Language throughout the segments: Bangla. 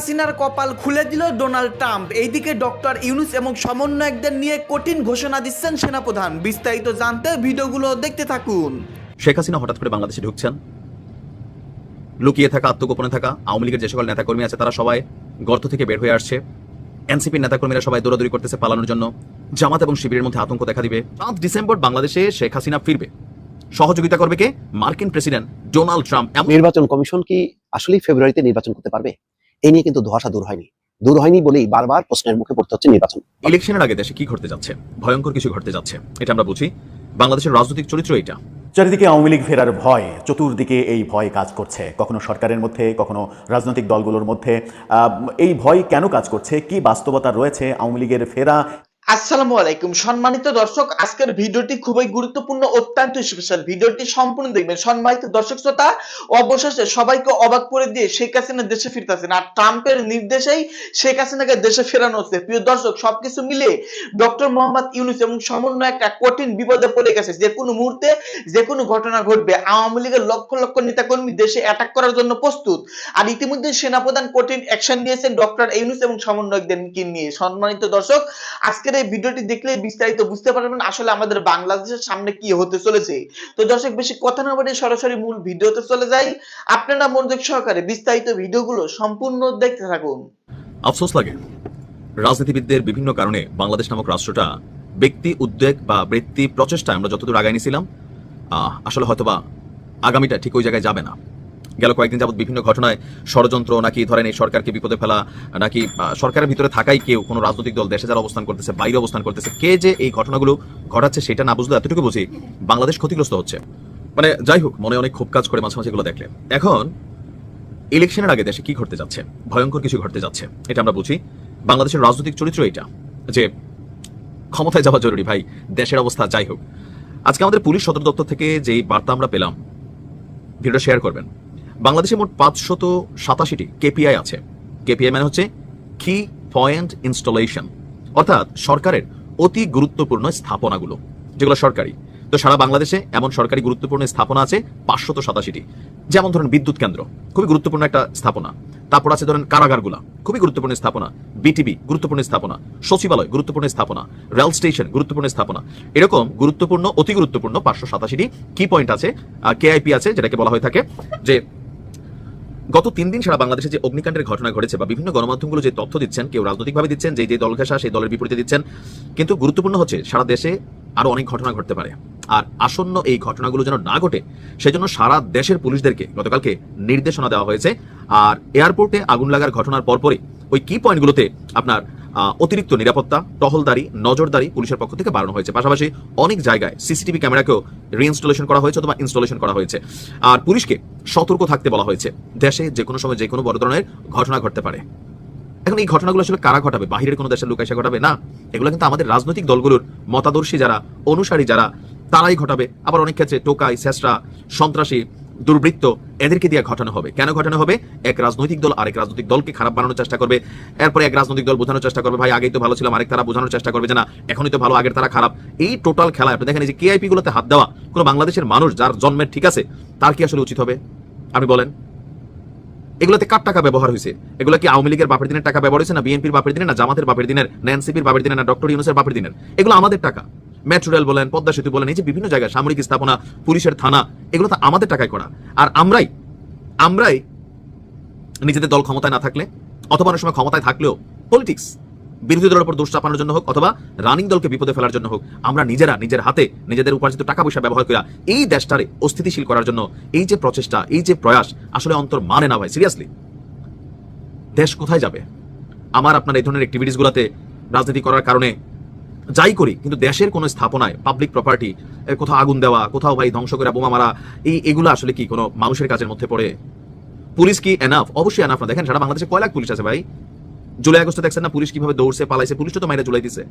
হাসিনার কপাল খুলে দিল ডোনাল্ড ট্রাম্প। এইদিকে ডক্টর ইউনুস এবং সমন্বয়কদের নিয়ে কঠিন ঘোষণা দিচ্ছেন সেনাপ্রধান। বিস্তারিত জানতে ভিডিওগুলো দেখতে থাকুন। শেখ হাসিনা হঠাৎ করে বাংলাদেশে ঢুকছেন। লুকিয়ে থাকা আত্মগোপনে থাকা আওয়ামী লীগের যে সকল নেতাকর্মী আছে তারা সবাই গর্ত থেকে বের হয়ে আসছে। এনসিপির নেতাকর্মীরা সবাই দৌড়াদৌড়ি করতেছে পালানোর জন্য। জামাত এবং শিবিরের মধ্যে আতঙ্ক দেখা দিবে। পাঁচ ডিসেম্বর বাংলাদেশে শেখ হাসিনা ফিরবে। সহযোগিতা করবে কে? মার্কিন প্রেসিডেন্ট ডোনাল্ড ট্রাম্প। নির্বাচন কমিশন কি আসলেই ফেব্রুয়ারিতে নির্বাচন করতে পারবে? এই নিয়ে কিন্তু ধোয়াশা দূর হয়নি। দূর হয়নি বলেই বারবার প্রশ্নের মুখে পড়তে হচ্ছে নির্বাচন। ইলেকশনের আগে দেশে কি ঘটতে যাচ্ছে? ভয়ঙ্কর কিছু ঘটতে যাচ্ছে। এটা আমরা বুঝি। বাংলাদেশের রাজনৈতিক চরিত্র এটা চারিদিকে আওয়ামী লীগ ফেরার ভয় চতুর্দিকে এই ভয় কাজ করছে। কখনো সরকারের মধ্যে কখনো রাজনৈতিক দলগুলোর মধ্যে। আহ, এই ভয় কেন কাজ করছে? কি বাস্তবতা রয়েছে আওয়ামী লীগের ফেরা? আসসালামু আলাইকুম। সম্মানিত দর্শক, আজকের ভিডিওটি খুবই গুরুত্বপূর্ণ, অত্যন্ত স্পেশাল ভিডিওটি সম্পূর্ণ দেখবেন। সম্মানিত দর্শক শ্রোতা, অবশেষে সবাইকে অবাক করে দিয়ে শেখ হাসিনা দেশে ফিরতেছেন। আর ট্রাম্পের নির্দেশেই শেখ হাসিনাকে দেশে ফেরানো হচ্ছে। প্রিয় দর্শক, সবকিছু মিলে ডক্টর মোহাম্মদ ইউনুস এবং সমন্বয় একটা কঠিন বিপদে পড়ে গেছে। যে কোনো মুহূর্তে, যে কোনো ঘটনা ঘটবে। আওয়ামী লীগের লক্ষ লক্ষ নেতাকর্মী দেশে অ্যাটাক করার জন্য প্রস্তুত। আর ইতিমধ্যে সেনাপ্রধান কঠিন অ্যাকশন নিয়েছেন ডক্টর ইউনুস এবং সমন্বয়কদেরকে নিয়ে। সম্মানিত দর্শক আজকের এই ভিডিওটি দেখলে বিস্তারিত বুঝতে পারবেন আসলে আমাদের বাংলাদেশের সামনে কি হতে চলেছে। তো দর্শক, বেশি কথা না বলে সরাসরি মূল ভিডিওতে চলে যাই। আপনারা মনোযোগ সহকারে বিস্তারিত ভিডিওগুলো সম্পূর্ণ দেখতে থাকুন। আফসোস লাগে। রাজনীতিবিদদের বিভিন্ন কারণে বাংলাদেশ নামক রাষ্ট্রটা ব্যক্তি উদ্বেগ বা বৃত্তি প্রচেষ্টায় আমরা যতদূর আগায় নিয়েছিলাম আসলে হয়তোবা আগামীটা ঠিক ওই জায়গায় যাবে না। গেল কয়েকদিন যাবত বিভিন্ন ঘটনায় ষড়যন্ত্র নাকি ধরেন এই সরকারকে বিপদে ফেলা, নাকি সরকারের ভিতরে থাকাই কেউ কোনো রাজনৈতিক দল, দেশে যারা অবস্থান করতেছে, বাইরে অবস্থান করতেছে, কে যে এই ঘটনাগুলো ঘটাচ্ছে সেটা না বুঝলে এতটুকু বুঝি বাংলাদেশ ক্ষতিগ্রস্ত হচ্ছে। মানে যাই হোক, মনে অনেক খুব কাজ করে মাঝে মাঝে এগুলো দেখলে। এখন ইলেকশনের আগে দেশে কি ঘটতে যাচ্ছে? ভয়ঙ্কর কিছু ঘটতে যাচ্ছে, এটা আমরা বুঝি। বাংলাদেশের রাজনৈতিক চরিত্র এটা, যে ক্ষমতায় যাওয়া জরুরি ভাই, দেশের অবস্থা যাই হোক। আজকে আমাদের পুলিশ সদর দপ্তর থেকে যেই বার্তা আমরা পেলাম, ভিডিওটা শেয়ার করবেন। বাংলাদেশে মোট পাঁচশত সাতাশিটি কেপিআই আছে। কেপিআই মানে হচ্ছে কি পয়েন্ট ইনস্টলেশন অর্থাৎ সরকারের অতি গুরুত্বপূর্ণ স্থাপনাগুলো, যেগুলো সরকারি। তো সারা বাংলাদেশে এমন সরকারি গুরুত্বপূর্ণ স্থাপনা আছে পাঁচশত সাতাশিটি। যেমন ধরেন বিদ্যুৎ কেন্দ্র, খুবই গুরুত্বপূর্ণ একটা স্থাপনা। তারপর আছে ধরেন কারাগারগুলা, খুবই গুরুত্বপূর্ণ স্থাপনা। বিটিবি গুরুত্বপূর্ণ স্থাপনা। সচিবালয় গুরুত্বপূর্ণ স্থাপনা। রেল স্টেশন, গুরুত্বপূর্ণ স্থাপনা। এরকম গুরুত্বপূর্ণ, অতি গুরুত্বপূর্ণ পাঁচশো সাতাশিটি কি পয়েন্ট আছে কেআইপি আছে, যেটাকে বলা হয়ে থাকে যে গত তিন দিন সারা বাংলাদেশে যে অগ্নিকাণ্ডের ঘটনা ঘটেছে বা বিভিন্ন গণমাধ্যমগুলো যে তথ্য দিচ্ছেন, কেউ রাজনৈতিকভাবে দিচ্ছেন, যে যে দল ঘেঁষা সেই দলের বিপরীতে দিচ্ছেন, কিন্তু গুরুত্বপূর্ণ হচ্ছে সারা দেশে আরও অনেক ঘটনা ঘটতে পারে। আর আসন্ন এই ঘটনাগুলো যেন না ঘটে, সেজন্য সারা দেশের পুলিশদেরকে গতকালকে নির্দেশনা দেওয়া হয়েছে। আর এয়ারপোর্টে আগুন লাগার ঘটনার পরপরই ওই কি পয়েন্টগুলোতে আপনার অতিরিক্ত নিরাপত্তা, টহলদারি, নজরদারি পুলিশের পক্ষ থেকে বাড়ানো হয়েছে। পাশাপাশি অনেক জায়গায় সিসিটিভি ক্যামেরাকেও রিইনস্টলেশন করা হয়েছে অথবা ইনস্টলেশন করা হয়েছে। আর পুলিশকে সতর্ক থাকতে বলা হয়েছে, দেশে যে কোনো সময় যে কোনো বড় ধরনের ঘটনা ঘটতে পারে। এখন এই ঘটনাগুলো আসলে কারা ঘটাবে? বাহিরের কোনো দেশের লোক এসে ঘটাবে? না, এগুলো কিন্তু আমাদের রাজনৈতিক দলগুলোর মতাদর্শী যারা, অনুসারী যারা, তারাই ঘটাবে। আবার অনেক ক্ষেত্রে টোকাই চেষ্টা সন্ত্রাসী দুর্বৃত্ত এদেরকে দিয়ে ঘটানো হবে। কেন ঘটানো হবে? এক রাজনৈতিক দল আরেক রাজনৈতিক দলকে খারাপ বানানোর চেষ্টা করবে। এরপরে এক রাজনৈতিক দল বোঝানোর চেষ্টা করবে, ভাই, আগেই তো ভালো ছিলাম, আরেক তারা বোঝানোর চেষ্টা করবে যে না, এখনই তো ভালো, আগের তারা খারাপ। এই টোটাল খেলা আপনি দেখেন এই যে কেআইপি গুলোতে হাত দেওয়া, কোনো বাংলাদেশের মানুষ যার জন্মের ঠিক আছে, তার কি আসলে উচিত হবে? আপনি বলেন। এগুলোতে কার টাকা ব্যবহার হয়েছে? এগুলো কি আওয়ামী লীগের বাপের দিনের টাকা ব্যবহার হয়েছে না বিএনপির বাপের দিনের না জামাতের বাপের দিনের, না এনসিপির বাপের দিনের, না ডক্টর ইউনুসের বাপের দিনের? এগুলো আমাদের টাকা। মেট্রো রেল বলেন, পদ্মা সেতু বলেন, এই যে বিভিন্ন জায়গায় সামরিক স্থাপনা, পুলিশের থানা, এগুলো তো আমাদের টাকায় করা। আর আমরাই আমরাই নিজেদের দল ক্ষমতায় না থাকলে, অথবা অনেক সময় ক্ষমতায় থাকলেও পলিটিক্স বিরোধী দলের উপর দোষ চাপানোর জন্য হোক, অথবা রানিং দলকে বিপদে ফেলার জন্য হোক, আমরা নিজেরা, নিজের হাতে নিজেদের উপার্জিত টাকা পয়সা ব্যবহার করা, এই দেশটারে অস্থিতিশীল করার জন্য, এই যে প্রচেষ্টা, এই যে প্রয়াস, আসলে অন্তর মানে না ভাই সিরিয়াসলি দেশ কোথায় যাবে? আমার আপনার এই ধরনের অ্যাক্টিভিটিস গুলাতে রাজনীতি করার কারণে যাই করি, কিন্তু দেশের কোনো স্থাপনায় পাবলিক প্রপার্টি কোথাও আগুন দেওয়া, কোথাও ভাই ধ্বংস করে, বোমা মারা, এই এগুলো আসলে কি কোনো মানুষের কাজের মধ্যে পড়ে? পুলিশ কি এনাফ অবশ্যই এনাফ না। দেখেন, সারা বাংলাদেশে কয় লাখ পুলিশ আছে ভাই? জুলাই আগস্টে দেখছেন না পুলিশ কীভাবে দৌড়ছে, পালাইছে? পুলিশ তো মাইরা জুলাই দিছে।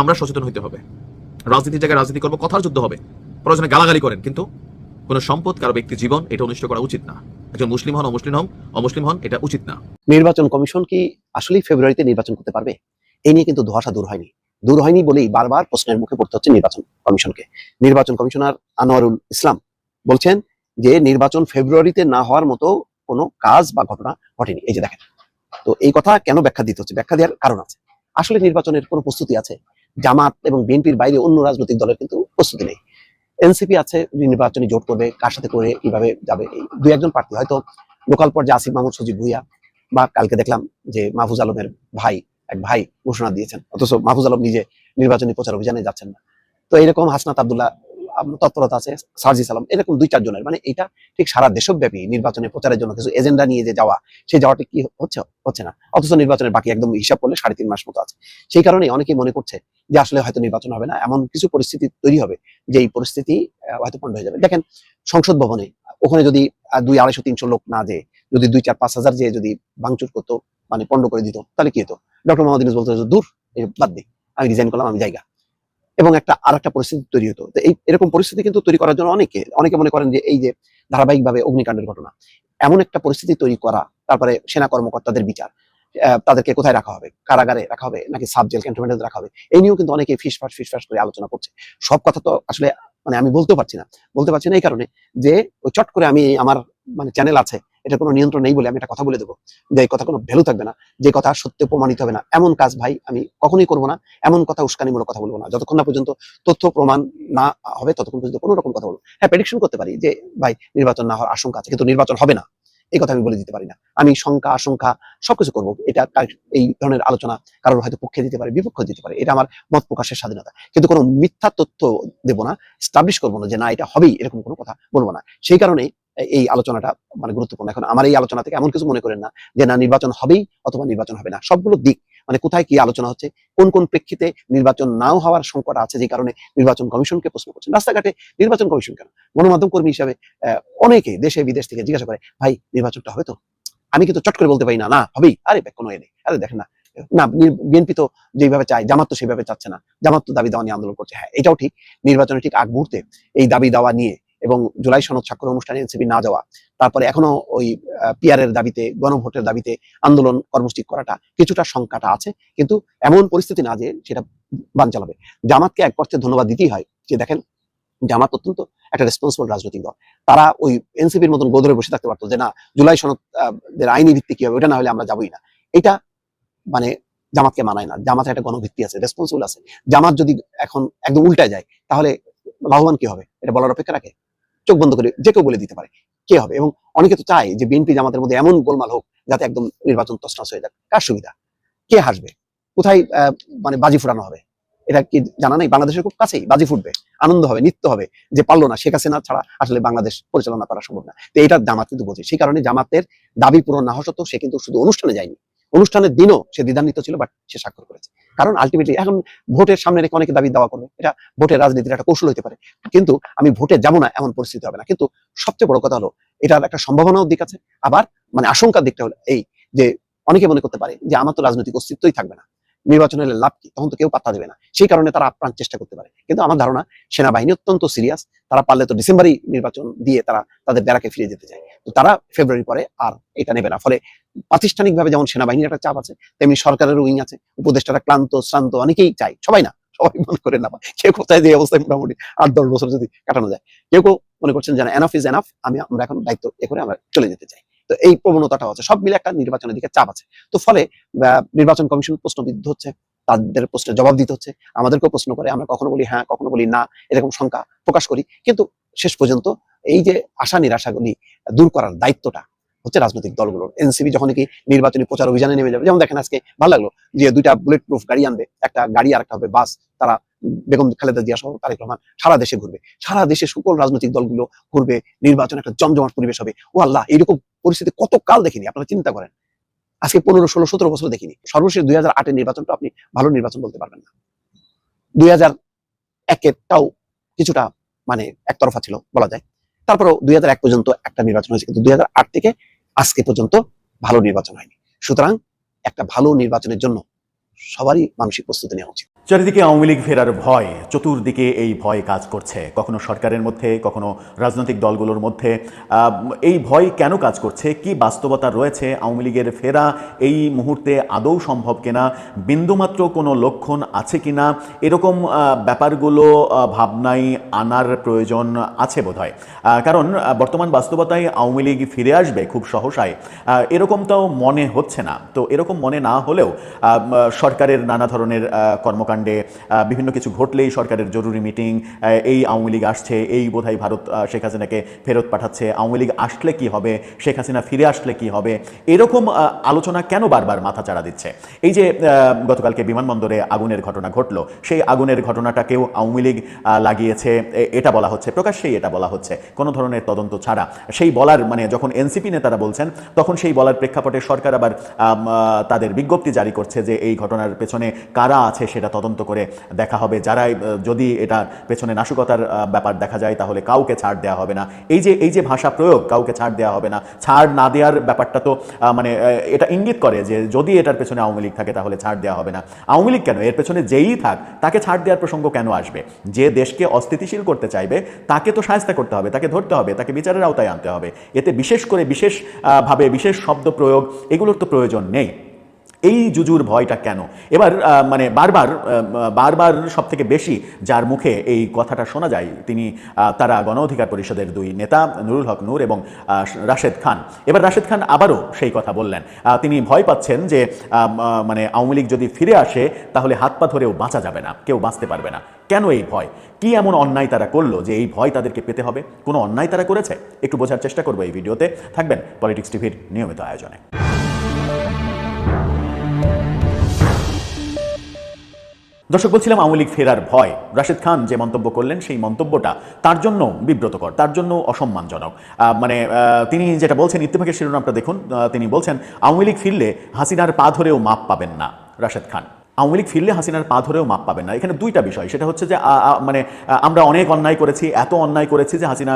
আমরা সচেতন হইতে হবে। রাজনীতির জায়গায় রাজনীতি করব, কথার যুদ্ধ হবে। প্রয়োজনে গালাগালি করেন, কিন্তু কোনো সম্পদ, কারও ব্যক্তি জীবন, এটা অনিষ্ট করা উচিত না। একজন মুসলিম হন, অমুসলিম হন অমুসলিম হন, এটা উচিত না। নির্বাচন কমিশন কি আসলেই ফেব্রুয়ারিতে নির্বাচন করতে পারবে? এই নিয়ে কিন্তু ধোয়াশা দূর হয়নি। দূর হয়নি বলেই বারবার প্রশ্নের মুখে পড়তে হচ্ছে নির্বাচন কমিশনকে। নির্বাচন কমিশনার আনোয়ারুল ইসলাম বলছেন যে, নির্বাচন ফেব্রুয়ারিতে না হওয়ার মতো কোনো কাজ বা ঘটনা ঘটেনি। এই যে দেখেন, তো এই কথা কেন ব্যাখ্যা দিতে হচ্ছে? ব্যাখ্যা দেওয়ার কারণ আছে। আসলে নির্বাচনের কোনো প্রস্তুতি আছে। জামাত এবং বিএনপির বাইরে অন্য রাজনৈতিক দলের কিন্তু প্রস্তুতি নেই। এনসিপি আছে, নির্বাচনী জোট করবে, কার সাথে করে কীভাবে যাবে? দুই একজন প্রার্থী। হয়তো লোকাল পর্যায়ে আসিফ মাহমুদ, সজিব ভুইয়া বা কালকে দেখলাম যে মাহফুজ আলমের ভাই এক ভাই ঘোষণা দিয়েছেন। অথচ মাহফুজ আলম নিজে নির্বাচনী প্রচার অভিযানে যাচ্ছেন না। তো এরকম হাসনাত আবদুল্লাহ তৎপরতা আছে সার্জি সালাম এরকম দুই, চারজনের। মানে এটা ঠিক সারা দেশব্যাপী নির্বাচনে প্রচারের জন্য কিছু এজেন্ডা নিয়ে যে যাওয়া, সেই যাওয়াটা কি হচ্ছে হচ্ছে না। অথচ নির্বাচনের বাকি একদম হিসাব করলে সাড়ে তিন মাস মতো আছে। সেই কারণে অনেকেই মনে করছে যে আসলে হয়তো নির্বাচন হবে না। এমন কিছু পরিস্থিতি তৈরি হবে যে এই পরিস্থিতি হয়তো পণ্ড হয়ে যাবে। দেখেন, সংসদ ভবনে ওখানে যদি দুই আড়াইশো তিনশো লোক না যে যদি দুই চার পাঁচ হাজার যে যদি ভাঙচুর করতো মানে পণ্ড করে দিত, তাহলে কি হতো? ডক্টর মোহাম্মদ ইউনূস বলতো দূর বাদ দিই আমি রিজাইন করলাম, আমি জায়গা। এবং একটা আর একটা পরিস্থিতি তৈরি হতো। এই, এরকম পরিস্থিতি কিন্তু তৈরি করার জন্য অনেকে অনেকে মনে করেন যে এই যে ধারাবাহিকভাবে অগ্নিকাণ্ডের ঘটনা, এমন একটা পরিস্থিতি তৈরি করা, তারপরে সেনা কর্মকর্তাদের বিচার তাদেরকে কোথায় রাখা হবে? কারাগারে রাখা হবে? নাকি সাব জেল ক্যান্টনমেন্টে রাখা হবে? এই নিয়েও কিন্তু অনেকে ফিসফাস ফিসফাস করে আলোচনা করছে। সব কথা তো আসলে মানে আমি বলতেও পারছি না। বলতে পারছি না এই কারণে যে, ওই চট করে আমি, আমার মানে চ্যানেল আছে এটা কোনো নিয়ন্ত্রণ নেই বলে আমি একটা কথা বলে দেবো যে এই কথা কোনো ভ্যালু থাকবে না, যে কথা সত্য প্রমাণিত হবে না। এমন কাজ ভাই আমি কখনোই করব না, এমন কথা উস্কানিমূলক কথা বলব না। যতক্ষণ না পর্যন্ত তথ্য প্রমাণ না হবে, ততক্ষণ পর্যন্ত কোনো রকম কথা বলব হ্যাঁ প্রেডিকশন করতে পারি যে ভাই নির্বাচন না হওয়ার আশঙ্কা আছে, কিন্তু নির্বাচন হবে না। এই কথা আমি বলে দিতে পারি না। আমি শঙ্কা, আশঙ্কা সবকিছু করব। এটা এই ধরনের আলোচনা কারোর হয়তো পক্ষে দিতে পারে, বিপক্ষে দিতে পারে, এটা আমার মত প্রকাশের স্বাধীনতা। কিন্তু কোনো মিথ্যা তথ্য দেবো না স্টাবলিশ করব না যে না, এটা হবেই, এরকম কোনো কথা বলব না। সেই কারণে এই আলোচনাটা মানে গুরুত্বপূর্ণ। এখন আমার এই আলোচনা থেকে এমন কিছু মনে করেন না যে না, নির্বাচন হবেই অথবা নির্বাচন হবে না। সবগুলো দিক মানে কোথায় কি আলোচনা হচ্ছে, কোন কোন প্রেক্ষিতে নির্বাচন নাও হওয়ার সংকট আছে যে কারণে নির্বাচন কমিশনকে প্রশ্ন করছেন। রাস্তাঘাটে নির্বাচন কমিশন কেন? গণমাধ্যম কর্মী হিসাবে অনেকে দেশে বিদেশ থেকে জিজ্ঞাসা করে, ভাই, নির্বাচনটা হবে তো? আমি কিন্তু চট করে বলতে পারি না না, হবেই। আরে কোনো এ নেই। আরে, দেখেন না না বিএনপি তো যেভাবে চায়, জামাত তো সেভাবে চাচ্ছে না। জামাত তো দাবি দাওয়া নিয়ে আন্দোলন করছে। হ্যাঁ এটাও ঠিক, নির্বাচনের ঠিক আগ মুহূর্তে এই দাবি দাওয়া নিয়ে এবং জুলাই সনদ স্বাক্ষর অনুষ্ঠানে এনসিপি না যাওয়া তারপরে এখনও ওই পিআর এর দাবিতে গণভোটের দাবিতে আন্দোলন কর্মসূচি করাটা কিছুটা সংখ্যাটা আছে কিন্তু এমন পরিস্থিতি না যে সেটা বান চালাবে। জামাতকে এক পক্ষে ধন্যবাদ দিতেই হয় যে দেখেন জামাত অত্যন্ত একটা রেসপন্সিবল রাজনৈতিক দল। তারা ওই এনসিপির মতন গোদরে বসে থাকতে পারতো যে না জুলাই সনদ আহ, এর আইনি ভিত্তি কি হবে ওটা না হলে আমরা যাবোই না। এটা মানে জামাতকে মানায় না। জামাতের একটা গণভিত্তি আছে রেসপন্সিবল আছে। জামাত যদি এখন একদম উল্টায় যায় তাহলে লাভবান কি হবে? এটা বলার অপেক্ষা রাখে? চোখ বন্ধ করে যে কেউ বলে দিতে পারে, কে হবে? এবং অনেকে তো চায় যে বিএনপি জামাতের মধ্যে এমন গোলমাল হোক যাতে একদম নির্বাচন তসনস হয়ে যাক। কার সুবিধা? কে হাসবে? কোথায় মানে বাজি ফুটানো হবে? এটা কি জানা নাই? বাংলাদেশের খুব কাছেই বাজি ফুটবে, আনন্দ হবে, নৃত্য হবে যে পারল না। শেখ হাসিনা ছাড়া আসলে বাংলাদেশ পরিচালনা করা সম্ভব না। তো এটা জামাত কিন্তু বোঝে। সেই কারণে জামাতের দাবি পূরণ না হওয়া সত্ত্বেও সে কিন্তু শুধু অনুষ্ঠানে যায়নি অনুষ্ঠানের দিনও সে দ্বিধান্বিত ছিল বাট সে স্বাক্ষর করেছে। কারণ আলটিমেটলি এখন ভোটের সামনে রেখে অনেকে দাবি দাওয়া করবে। এটা ভোটের রাজনীতির একটা কৌশল হতে পারে। কিন্তু আমি ভোটে যাব না, এমন পরিস্থিতি হবে না। কিন্তু সবচেয়ে বড় কথা হলো, এটার একটা সম্ভাবনাও দিক আছে। আবার মানে আশঙ্কার দিকটা হলো এই যে অনেকে মনে করতে পারে যে আমার তো রাজনৈতিক অস্তিত্বই থাকবে না। নির্বাচন হলে লাভ কি? তখন তো কেউ পাত্তা দেবে না। সেই কারণে তারা আপ্রাণ চেষ্টা করতে পারে। কিন্তু আমার ধারণা, সেনাবাহিনী অত্যন্ত সিরিয়াস তারা পারলে তো ডিসেম্বরই নির্বাচন দিয়ে তারা তাদের ব্যারাকে ফিরে যেতে চায়। তো তারা ফেব্রুয়ারি পরে আর এটা নেবে না। ফলে প্রাতিষ্ঠানিকভাবে যেমন সেনাবাহিনীর একটা চাপ আছে, তেমনি সরকারের উইং আছে, উপদেষ্টারা ক্লান্ত, শ্রান্ত, অনেকেই চায়, সবাই না, সবাই মনে করেন না, কেউ কোথায় যে অবস্থায় মোটামুটি আট দশ বছর যদি কাটানো যায়। কেউ কেউ মনে করছেন যে এনাফ ইজ এনাফ আমি, আমরা এখন দায়িত্ব এ করে আমরা চলে যেতে চাই। তো এই প্রবণতাটা আছে, সব মিলে একটা নির্বাচনের দিকে চাপ আছে। তো ফলে নির্বাচন কমিশন প্রশ্নবিদ্ধ হচ্ছে, তাদের প্রশ্নের জবাব দিতে হচ্ছে, আমাদেরকেও প্রশ্ন করে, আমরা কখনো বলি হ্যাঁ কখনো বলি না, এরকম শঙ্কা প্রকাশ করি। কিন্তু শেষ পর্যন্ত এই যে আশা নিরাশাগুলি দূর করার দায়িত্বটা হচ্ছে রাজনৈতিক দলগুলোর। এনসিপি যখন কি নির্বাচনী প্রচার অভিযানে নেমে যাবে, যেমন দেখেন আজকে ভালো লাগল যে দুইটা বুলেট প্রুফ গাড়ি আনবে, একটা গাড়ি আর একটা হবে বাস, তারা বেগম খালেদা জিয়া সহ তারেক রহমান সারা দেশে ঘুরবে। সারা দেশে সকল রাজনৈতিক দলগুলো ঘুরবে, নির্বাচন একটা জমজমাট পরিবেশ হবে। ও আল্লাহ এরকম পরিস্থিতি কত কাল দেখিনি, আপনারা চিন্তা করেন। আজকে পনেরো, ষোলো, সতেরো বছর দেখিনি। সর্বশেষ দুই হাজার আটের নির্বাচনটা আপনি ভালো নির্বাচন বলতে পারবেন না। দুই হাজার একেরটাও কিছুটা মানে একতরফা ছিল বলা যায়। তারপরেও দুই হাজার এক পর্যন্ত একটা নির্বাচন হয়েছে, কিন্তু দুই হাজার আট থেকে আজকে পর্যন্ত ভালো নির্বাচন হয়নি। সুতরাং একটা ভালো নির্বাচনের জন্য সবারই মানসিক প্রস্তুতি নেওয়া উচিত। চারিদিকে আওয়ামী লীগ ফেরার ভয়, চতুর্দিকে এই ভয় কাজ করছে। কখনো সরকারের মধ্যে, কখনো রাজনৈতিক দলগুলোর মধ্যে। এই ভয় কেন কাজ করছে? কি বাস্তবতা রয়েছে আওয়ামী লীগের ফেরা? এই মুহূর্তে আদৌ সম্ভব কিনা? বিন্দুমাত্র কোনো লক্ষণ আছে কিনা? এরকম ব্যাপারগুলো ভাবনায় আনার প্রয়োজন আছে বোধহয়। কারণ বর্তমান বাস্তবতায় আওয়ামী লীগ ফিরে আসবে খুব সহসায়। এরকমটাও মনে হচ্ছে না। তো এরকম মনে না হলেও সরকারের নানা ধরনের কর্মকাণ্ডে আহ, বিভিন্ন কিছু ঘটলেই সরকারের জরুরি মিটিং এই আওয়ামী লীগ আসছে এই বোধহয় ভারত শেখ হাসিনাকে ফেরত পাঠাচ্ছে। আওয়ামী লীগ আসলে কি হবে? শেখ হাসিনা ফিরে আসলে কি হবে? এরকম আলোচনা কেন বারবার মাথা চাড়া দিচ্ছে? এই যে গতকালকে বিমানবন্দরে আগুনের ঘটনা ঘটলো সেই আগুনের ঘটনাটাকেও আওয়ামী লীগ লাগিয়েছে। এটা বলা হচ্ছে প্রকাশ্যেই এটা বলা হচ্ছে কোনো ধরনের তদন্ত ছাড়া। সেই বলার মানে যখন এনসিপি নেতারা বলছেন তখন সেই বলার প্রেক্ষাপটে সরকার আবার তাদের বিজ্ঞপ্তি জারি করছে যে এই ঘটনার পেছনে কারা আছে সেটা করে দেখা হবে। যারাই যদি এটার পেছনে নাশকতার ব্যাপার দেখা যায় তাহলে কাউকে ছাড় দেওয়া হবে না। এই যে এই যে ভাষা প্রয়োগ কাউকে ছাড় দেওয়া হবে না। ছাড় না দেওয়ার ব্যাপারটা তো মানে এটা ইঙ্গিত করে যে যদি এটার পেছনে আওয়ামী লীগ থাকে তাহলে ছাড় দেওয়া হবে না। আওয়ামী লীগ কেন? এর পেছনে যেই থাক তাকে ছাড় দেওয়ার প্রসঙ্গ কেন আসবে? যে দেশকে অস্থিতিশীল করতে চাইবে তাকে তো সাহায্য করতে হবে তাকে ধরতে হবে তাকে বিচারের আওতায় আনতে হবে। এতে বিশেষ করে বিশেষ আহ, ভাবে বিশেষ শব্দ প্রয়োগ এগুলোর তো প্রয়োজন নেই। এই জুজুর ভয়টা কেন? এবার মানে বারবার বারবার সব থেকে বেশি যার মুখে এই কথাটা শোনা যায় তিনি তারা গণ অধিকার পরিষদের দুই নেতা, নুরুল হক নূর এবং রাশেদ খান। এবার রাশেদ খান আবারও সেই কথা বললেন। তিনি ভয় পাচ্ছেন যে মানে আওয়ামী লীগ যদি ফিরে আসে, তাহলে হাত পা ধরেও বাঁচা যাবে না, কেউ বাঁচতে পারবে না। কেন এই ভয়? কি এমন অন্যায় তারা করল যে এই ভয় তাদেরকে পেতে হবে? কোনো অন্যায় তারা করেছে? একটু বোঝার চেষ্টা করব এই ভিডিওতে। থাকবেন পলিটিক্স টিভির নিয়মিত আয়োজনে। দর্শক, বলছিলাম আওয়ামী লীগ ফেরার ভয়। রাশেদ খান যে মন্তব্য করলেন, সেই মন্তব্যটা তার জন্য বিব্রতকর, তার জন্য অসম্মানজনক। মানে তিনি যেটা বলছেন, ইত্তেফাকের শিরোনামটা দেখুন তিনি বলছেন, আওয়ামী লীগ ফিরলে হাসিনার পা ধরেও মাপ পাবেন না। রাশেদ খান, আওয়ামী লীগ ফিরলে হাসিনার পা ধরেও মাপ পাবেন না। এখানে দুইটা বিষয়, সেটা হচ্ছে যে মানে আমরা অনেক অন্যায় করেছি, এত অন্যায় করেছি যে হাসিনা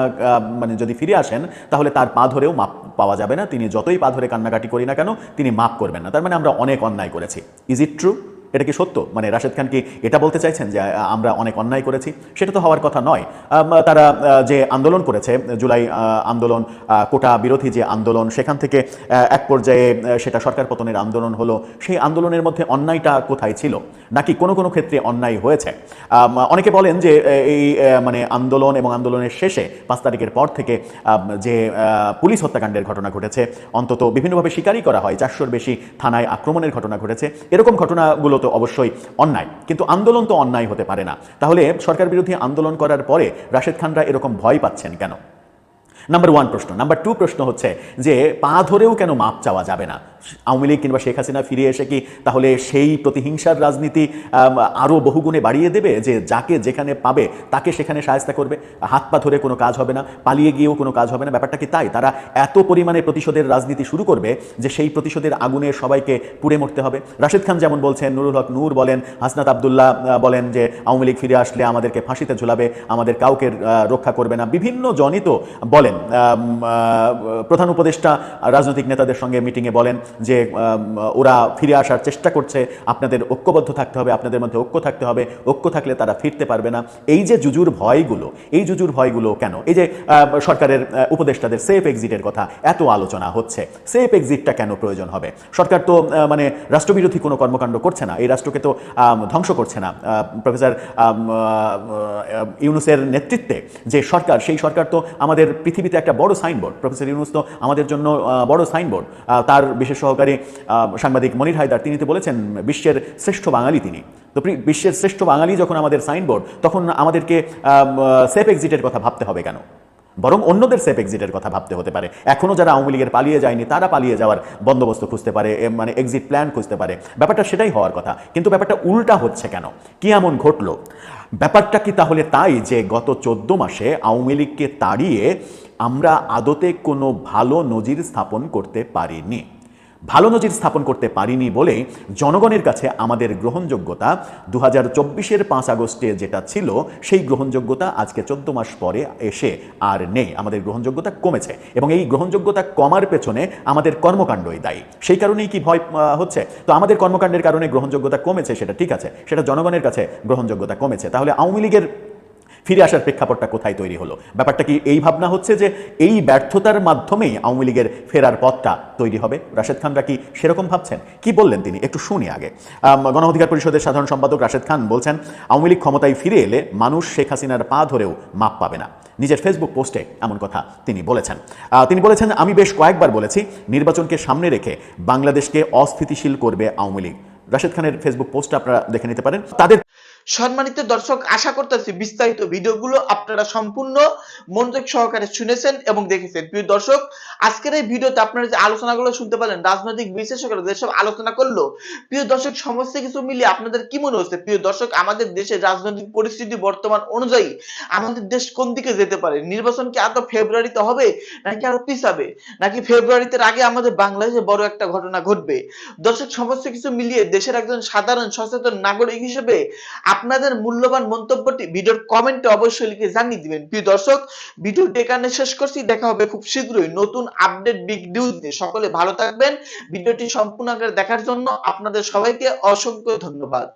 মানে যদি ফিরে আসেন, তাহলে তার পা ধরেও মাপ পাওয়া যাবে না। তিনি যতই পা ধরে কান্নাকাটি করি না কেন, তিনি মাপ করবেন না। তার মানে আমরা অনেক অন্যায় করেছি। ইজ ইট ট্রু এটা কি সত্য? মানে রাশেদ খান কি এটা বলতে চাইছেন যে আমরা অনেক অন্যায় করেছি? সেটা তো হওয়ার কথা নয়। তারা যে আন্দোলন করেছে, জুলাই আন্দোলন কোটা বিরোধী যে আন্দোলন, সেখান থেকে এক পর্যায়ে সেটা সরকার পতনের আন্দোলন হলো, সেই আন্দোলনের মধ্যে অন্যায়টা কোথায় ছিল? নাকি কোনো কোনো ক্ষেত্রে অন্যায় হয়েছে? অনেকে বলেন যে এই মানে আন্দোলন এবং আন্দোলনের শেষে পাঁচ তারিখের পর থেকে যে পুলিশ হত্যাকাণ্ডের ঘটনা ঘটেছে, অন্তত বিভিন্নভাবে স্বীকারই করা হয়। চারশোর বেশি থানায় আক্রমণের ঘটনা ঘটেছে। এরকম ঘটনাগুলো তো অবশ্যই অন্যায়। কিন্তু আন্দোলন তো অন্যায় হতে পারে না। তাহলে সরকার বিরোধী আন্দোলন করার পরে রাশেদ খানরা এরকম ভয় পাচ্ছেন কেন? নাম্বার ওয়ান প্রশ্ন। নাম্বার টু প্রশ্ন হচ্ছে যে পা ধরেও কেন মাপ চাওয়া যাবে না? আওয়ামী লীগ কিংবা শেখ হাসিনা ফিরে এসে কি তাহলে সেই প্রতিহিংসার রাজনীতি আরও বহুগুণে বাড়িয়ে দেবে যে যাকে যেখানে পাবে তাকে সেখানে সাহায্য করবে? হাত পা ধরে কোনো কাজ হবে না, পালিয়ে গিয়েও কোনো কাজ হবে না। ব্যাপারটা কি তাই? তারা এত পরিমাণে প্রতিশোধের রাজনীতি শুরু করবে যে সেই প্রতিশোধের আগুনে সবাইকে পুড়ে মরতে হবে। রাশেদ খান যেমন বলছেন, নুরুল হক নূর বলেন, হাসনাত আবদুল্লাহ বলেন যে আওয়ামী লীগ ফিরে আসলে আমাদেরকে ফাঁসিতে ঝুলাবে, আমাদের কাউকে রক্ষা করবে না। বিভিন্ন জনিত বলেন প্রধান উপদেষ্টা, রাজনৈতিক নেতাদের সঙ্গে মিটিংয়ে বলেন যে ওরা ফিরে আসার চেষ্টা করছে, আপনাদের ঐক্যবদ্ধ থাকতে হবে, আপনাদের মধ্যে ঐক্য থাকতে হবে, ঐক্য থাকলে তারা ফিরতে পারবে না। এই যে জুজুর ভয়গুলো, এই জুজুর ভয়গুলো কেন? এই যে সরকারের উপদেষ্টাদের সেফ এক্সিটের কথা এত আলোচনা হচ্ছে সেফ এক্সিটটা কেন প্রয়োজন হবে? সরকার তো মানে রাষ্ট্রবিরোধী কোনো কর্মকাণ্ড করছে না, এই রাষ্ট্রকে তো ধ্বংস করছে না। প্রফেসর ইউনুসের নেতৃত্বে যে সরকার, সেই সরকার তো আমাদের পৃথিবীতে একটা বড় সাইনবোর্ড। প্রফেসর ইউনুস তো আমাদের জন্য বড় সাইনবোর্ড। তার বিশেষ সহকারী সাংবাদিক মনির হায়দার, তিনি তো বলেছেন, বিশ্বের শ্রেষ্ঠ বাঙালি তিনি। তো বিশ্বের শ্রেষ্ঠ বাঙালি যখন আমাদের সাইনবোর্ড, তখন আমাদেরকে সেফ এক্সিটের কথা ভাবতে হবে কেন? বরং অন্যদের সেফ এক্সিটের কথা ভাবতে হতে পারে। এখনও যারা আওয়ামী লীগের পালিয়ে যায়নি, তারা পালিয়ে যাওয়ার বন্দোবস্ত খুঁজতে পারে মানে এক্সিট প্ল্যান খুঁজতে পারে। ব্যাপারটা সেটাই হওয়ার কথা। কিন্তু ব্যাপারটা উল্টা হচ্ছে কেন? কি এমন ঘটলো? ব্যাপারটা কি তাহলে তাই যে গত চোদ্দ মাসে আওয়ামী লীগকে তাড়িয়ে আমরা আদতে কোনো ভালো নজির স্থাপন করতে পারিনি? ভালো নজির স্থাপন করতে পারিনি বলে জনগণের কাছে আমাদের গ্রহণযোগ্যতা দু হাজার চব্বিশের পাঁচ আগস্টে যেটা ছিল, সেই গ্রহণযোগ্যতা আজকে চোদ্দ মাস পরে এসে আর নেই। আমাদের গ্রহণযোগ্যতা কমেছে এবং এই গ্রহণযোগ্যতা কমার পেছনে আমাদের কর্মকাণ্ডই দায়ী। সেই কারণেই কি ভয় হচ্ছে? তো আমাদের কর্মকাণ্ডের কারণে গ্রহণযোগ্যতা কমেছে, সেটা ঠিক আছে। সেটা জনগণের কাছে গ্রহণযোগ্যতা কমেছে। তাহলে আওয়ামী লীগের ফিরে আসার প্রেক্ষাপটটা কোথায় তৈরি হলো? ব্যাপারটা কি এই ভাবনা হচ্ছে যে এই ব্যর্থতার মাধ্যমেই আওয়ামী লীগের ফেরার পথটা তৈরি হবে? রাশেদ খানরা কি সেরকম ভাবছেন? কি বললেন তিনি? একটু শুনি আগে। গণ অধিকার পরিষদের সাধারণ সম্পাদক রাশেদ খান বলছেন, আওয়ামী লীগ ক্ষমতায় ফিরে এলে মানুষ শেখ হাসিনার পা ধরেও মাপ পাবে না। নিজের ফেসবুক পোস্টে এমন কথা তিনি বলেছেন। তিনি বলেছেন, আমি বেশ কয়েকবার বলেছি, নির্বাচনকে সামনে রেখে বাংলাদেশকে অস্থিতিশীল করবে আওয়ামী লীগ। রাশেদ খানের ফেসবুক পোস্টটা আপনারা দেখে নিতে পারেন। তাদের সম্মানিত দর্শক, আশা করতেছি বিস্তারিত ভিডিওগুলো আপনারা সম্পূর্ণ মনোযোগ সহকারে শুনেছেন এবং দেখেছেন। প্রিয় দর্শক, আজকের এই ভিডিওতে আপনারা যে আলোচনাগুলো শুনতে পারলেন রাজনৈতিক বিশেষজ্ঞরা যেসব আলোচনা করল, প্রিয় দর্শক, সমস্ত কিছু মিলিয়ে আপনাদের কি মনে হচ্ছে? প্রিয় দর্শক, আমাদের দেশের রাজনৈতিক পরিস্থিতি বর্তমান অনুযায়ী আমাদের দেশ কোন দিকে যেতে পারে? নির্বাচন কি আদৌ ফেব্রুয়ারিতে হবে নাকি আরও পিছাবে? নাকি ফেব্রুয়ারিতে আগে আমাদের বাংলাদেশে বড় একটা ঘটনা ঘটবে? দর্শক, সমস্ত কিছু মিলিয়ে দেশের একজন সাধারণ সচেতন নাগরিক হিসেবে আপনাদের মূল্যবান মন্তব্যটি ভিডিওর কমেন্টে অবশ্যই লিখে জানিয়ে দিবেন। প্রিয় দর্শক, ভিডিওটি এখানে শেষ করছি। দেখা হবে খুব শীঘ্রই নতুন আপডেট বিগ নিউজ নিয়ে। সকলে ভালো থাকবেন। ভিডিওটি সম্পূর্ণ আকারে দেখার জন্য আপনাদের সবাইকে অসংখ্য ধন্যবাদ।